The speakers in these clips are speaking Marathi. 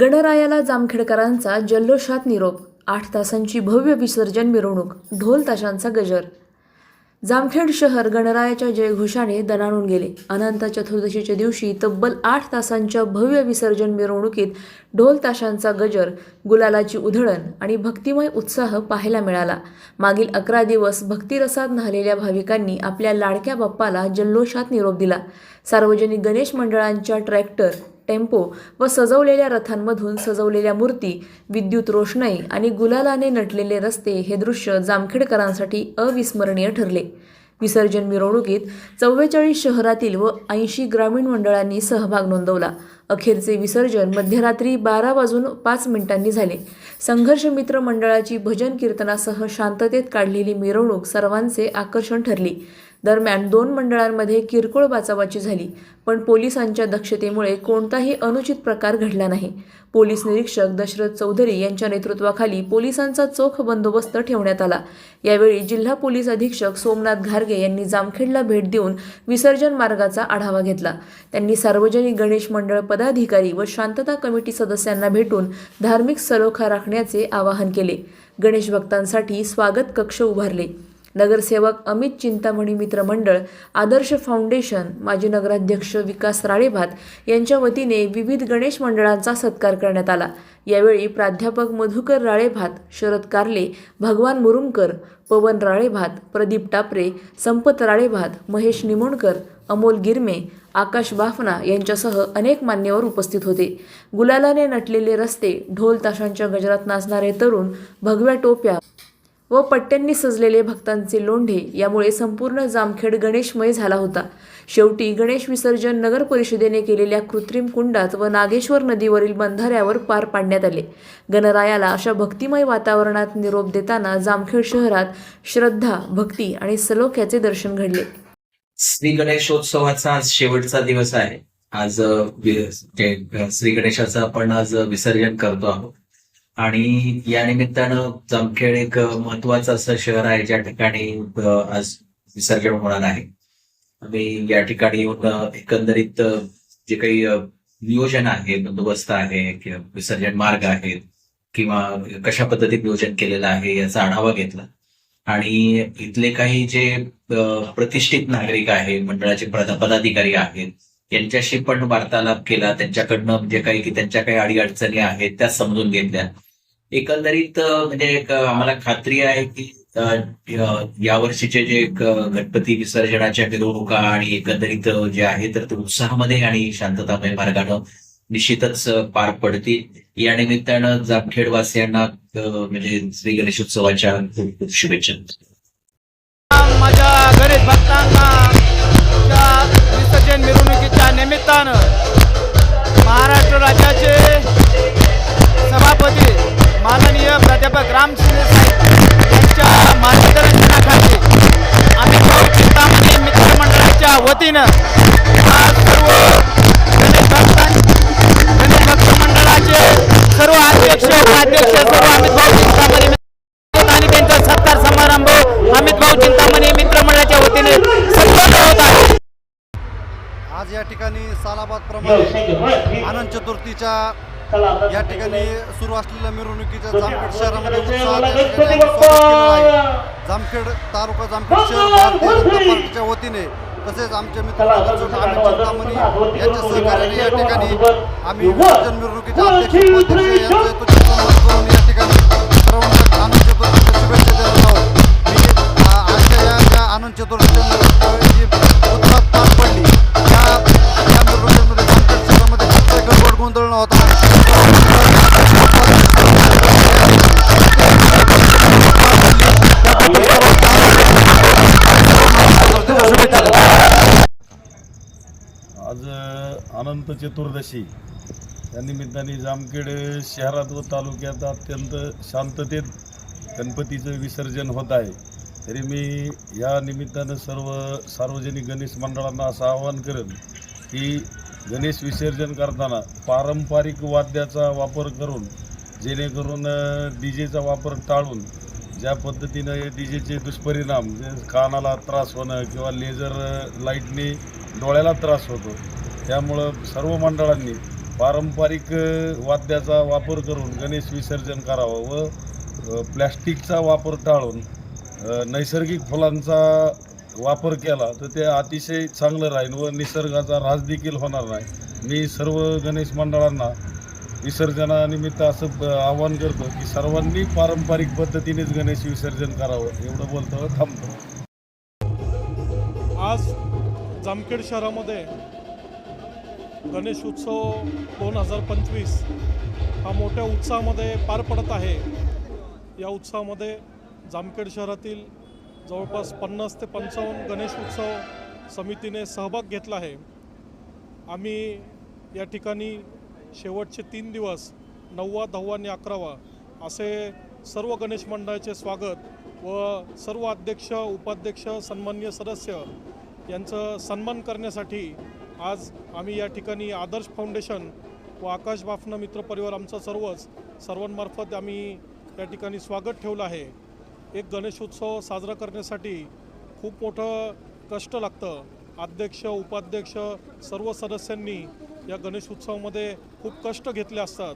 गणरायाला जामखेडकरांचा जल्लोषात निरोप आठ तासांची भव्य विसर्जन मिरवणूक ढोल ताशांचा गजर. जामखेड शहर गणरायाच्या जयघोषाने दणाणून गेले. अनंत चतुर्दशीच्या दिवशी तब्बल आठ तासांच्या भव्य विसर्जन मिरवणुकीत ढोल ताशांचा गजर गुलालाची उधळण आणि भक्तिमय उत्साह पाहायला मिळाला. मागील अकरा दिवस भक्तिरसात न्हालेल्या भाविकांनी आपल्या लाडक्या बाप्पाला जल्लोषात निरोप दिला. सार्वजनिक गणेश मंडळांच्या ट्रॅक्टर टेम्पो व सजवलेल्या रथांमधून सजवलेल्या मूर्ती विद्युत रोषणाई आणि गुलालाने नटलेले रस्ते हे दृश्य जामखेडकरांसाठी अविस्मरणीय ठरले. विसर्जन मिरवणुकीत चव्वेचाळीस शहरातील व ऐंशी ग्रामीण मंडळांनी सहभाग नोंदवला. अखेरचे विसर्जन मध्यरात्री बारा वाजून पाच मिनिटांनी झाले. संघर्ष मित्र मंडळाची भजन कीर्तनासह शांततेत काढलेली मिरवणूक सर्वांचे आकर्षण ठरली. दरम्यान दोन मंडळांमध्ये किरकोळ बाचाबाची झाली पण पोलिसांच्या दक्षतेमुळे कोणताही अनुचित प्रकार घडला नाही. पोलीस निरीक्षक दशरथ चौधरी यांच्या नेतृत्वाखाली पोलिसांचा चोख बंदोबस्त ठेवण्यात आला. यावेळी जिल्हा पोलीस अधीक्षक सोमनाथ घारगे यांनी जामखेडला भेट देऊन विसर्जन मार्गाचा आढावा घेतला. त्यांनी सार्वजनिक गणेश मंडळ पदाधिकारी व शांतता कमिटी सदस्यांना भेटून धार्मिक सलोखा राखण्याचे आवाहन केले. गणेश भक्तांसाठी स्वागत कक्ष उभारले. नगरसेवक अमित चिंतामणी मित्र मंडळ आदर्श फाउंडेशन माजी नगराध्यक्ष विकास राळेभात यांच्या वतीने विविध गणेश मंडळांचा सत्कार करण्यात आला. यावेळी प्राध्यापक मधुकर राळेभात शरद कारले भगवान मुरुमकर पवन राळेभात प्रदीप टापरे संपत राळेभात महेश निमोणकर अमोल गिरमे आकाश बाफना यांच्यासह अनेक मान्यवर उपस्थित होते. गुलालाने नटलेले रस्ते ढोल ताशांच्या गजरात नाचणारे तरुण भगव्या टोप्या व पट्ट्यांनी सजलेले भक्तांचे लोंढे यामुळे संपूर्ण जामखेड गणेशमय झाला होता. शेवटी गणेश विसर्जन नगर परिषदेने केलेल्या कृत्रिम कुंडात व नागेश्वर नदीवरील बंधाऱ्यावर पार पाडण्यात आले. गणरायाला अशा भक्तिमय वातावरणात निरोप देताना जामखेड शहरात श्रद्धा भक्ती आणि सलोख्याचे दर्शन घडले. श्री गणेशोत्सवाचा आज शेवटचा दिवस आहे. आज श्री गणेशाचं आपण आज विसर्जन करतो आहोत. आणि या निमित्तानं जामखेड एक महत्वाचं असं शहर आहे ज्या ठिकाणी आज विसर्जन होणार आहे. आम्ही या ठिकाणी येऊन एकंदरीत जे काही नियोजन आहे बंदोबस्त आहे किंवा विसर्जन मार्ग आहेत किंवा कशा पद्धतीत नियोजन केलेलं आहे याचा आढावा घेतला. आणि इथले काही जे प्रतिष्ठित नागरिक आहे मंडळाचे पदाधिकारी आहेत यांच्याशी पण वार्तालाप केला त्यांच्याकडनं जे काही की त्यांच्या काही अडीअडचणी आहेत त्या समजून घेतल्या. एकंदरीत म्हणजे एक, आम्हाला खात्री आहे की या वर्षीचे यावर्षीचे जे गणपती विसर्जनाच्या मिरवणुका आणि एकंदरीत जे आहे तर ते उत्साहामध्ये आणि शांततामय मार्गानं निश्चितच पार पडतील. या निमित्तानं जामखेडवासियांना म्हणजे श्री गणेशोत्सवाच्या खूप खूप शुभेच्छा. माझ्या गणेश भक्तांना विसर्जन मिरवणुकीच्या निमित्तानं आज या ठिकाणी सालाबाद प्रमाणे आनंद चतुर्थीच्या या ठिकाणी सुरू असलेल्या मिरवणुकीच्या जामखेड शहरामध्ये उत्साहात जामखेड तालुका जामखेड शहर भारतीय जनता पार्टीच्या वतीने तसेच आमचे मित्र चिंतामणी यांच्या सहकार्याने या ठिकाणी आम्ही विसर्जन मिरवणुकीचे अध्यक्ष या ठिकाणी आज अनंत चतुर्दशी. या निमित्ताने जामखेड शहरात व तालुक्यात अत्यंत शांततेत गणपतीचं विसर्जन होत आहे. तरी मी या निमित्तानं सर्व सार्वजनिक गणेश मंडळांना असं आवाहन करेन की गणेश विसर्जन करताना पारंपरिक वाद्याचा वापर करून जेणेकरून डी जेचा वापर टाळून ज्या पद्धतीनं डी जेचे दुष्परिणाम कानाला त्रास होणं किंवा लेझर लाईटने डोळ्याला त्रास होतो त्यामुळं सर्व मंडळांनी पारंपरिक वाद्याचा वापर करून गणेश विसर्जन करावं व प्लॅस्टिकचा वापर टाळून नैसर्गिक फुलांचा वापर केला तर ते अतिशय चांगलं राहील व निसर्गाचा ऱ्हास देखील होणार नाही. मी सर्व गणेश मंडळांना विसर्जनानिमित्त असं आवाहन करतो की सर्वांनी पारंपरिक पद्धतीनेच गणेश विसर्जन करावं एवढं बोलतो. थांबतो. आज जामखेड शहरामध्ये गणेश उत्सव दोन हजार पंचवीस हा मोठ्या उत्साहामध्ये पार पडत आहे. या उत्सवामध्ये जामखेड शहरातील जवळपास पन्नास ते पंचावन्न गणेश उत्सव समितीने सहभाग घेतला आहे. आम्ही या ठिकाणी शेवटचे तीन दिवस नववा दहावा आणि अकरावा असे सर्व गणेश मंडळाचे स्वागत व सर्व अध्यक्ष उपाध्यक्ष सन्मान्य सदस्य यांचं सन्मान करण्यासाठी आज आम्ही या ठिकाणी आदर्श फाउंडेशन व आकाश बाफना मित्रपरिवार आमचं आमचा सर्वच सर्वांमार्फत आम्ही या ठिकाणी स्वागत ठेवलं आहे. एक गणेश उत्सव साजरा करण्यासाठी खूप मोठं कष्ट लागतं. अध्यक्ष उपाध्यक्ष सर्व सदस्यांनी या गणेश उत्सवामध्ये खूप कष्ट घेतले असतात.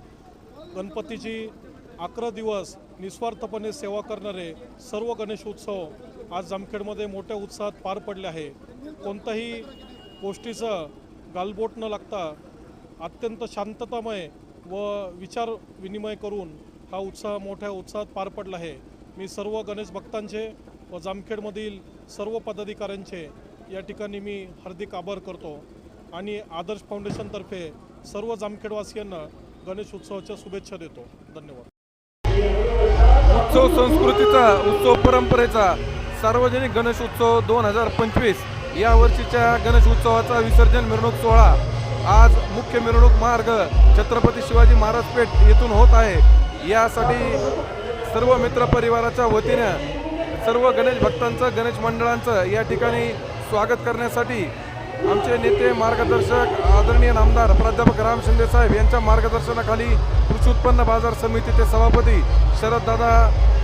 गणपतीची अकरा दिवस निस्वार्थपणे सेवा करणारे सर्व गणेश उत्सव आज जामखेडमध्ये मोठ्या उत्साहात पार पडले आहे. कोणत्याही गोष्टीचं गालबोट न लागता अत्यंत शांततामय व विचार विनिमय करून हा उत्साह मोठ्या उत्साहात पार पडला आहे. मी सर्व गणेश भक्तांचे व जामखेडमधील सर्व पदाधिकाऱ्यांचे या ठिकाणी मी हार्दिक आभार करतो. आणि आदर्श फाउंडेशनतर्फे सर्व जामखेडवासियांना गणेश उत्सवाच्या शुभेच्छा देतो. धन्यवाद. उत्सव संस्कृतीचा उत्सव परंपरेचा सार्वजनिक गणेश उत्सव दोन हजार पंचवीस या वर्षीच्या गणेश उत्सवाचा विसर्जन मिरवणूक सोहळा आज मुख्य मिरवणूक मार्ग छत्रपती शिवाजी महाराज पेठ येथून होत आहे. यासाठी सर्व मित्र परिवाराच्या वतीनं सर्व गणेश भक्तांचं गणेश मंडळांचं या ठिकाणी स्वागत करण्यासाठी आमचे नेते मार्गदर्शक आदरणीय नामदार प्राध्यापक राम शिंदे साहेब यांच्या मार्गदर्शनाखाली कृषी उत्पन्न बाजार समितीचे सभापती शरददादा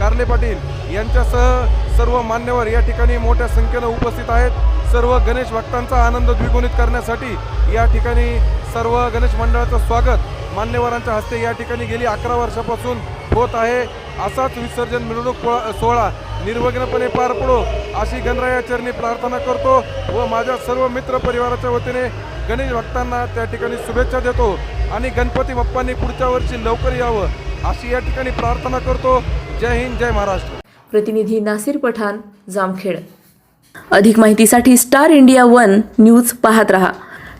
कारले पाटील यांच्यासह सर्व मान्यवर या ठिकाणी मोठ्या संख्येनं उपस्थित आहेत. सर्व गणेश भक्तांचा आनंद द्विगुणित करण्यासाठी या ठिकाणी सर्व गणेश मंडळाचं स्वागत. मान्यवरांच्या हस्ते या ठिकाणी गेली अकरा वर्षापासून होत आहे. असाच विसर्जन मिरवणूक सोहळा निर्विघ्नपणे पार पडो अशी गणरायाचरणी प्रार्थना करतो व माझ्या सर्व मित्र परिवाराच्या वतीने गणेश भक्तांना त्या ठिकाणी शुभेच्छा देतो आणि गणपती बाप्पांनी पुढच्या वर्षी लवकर यावं अशी या ठिकाणी प्रार्थना करतो. जय हिंद जय महाराष्ट्र. प्रतिनिधी नासिर पठाण जामखेड. अधिक माहितीसाठी स्टार इंडिया वन न्यूज पाहत रहा.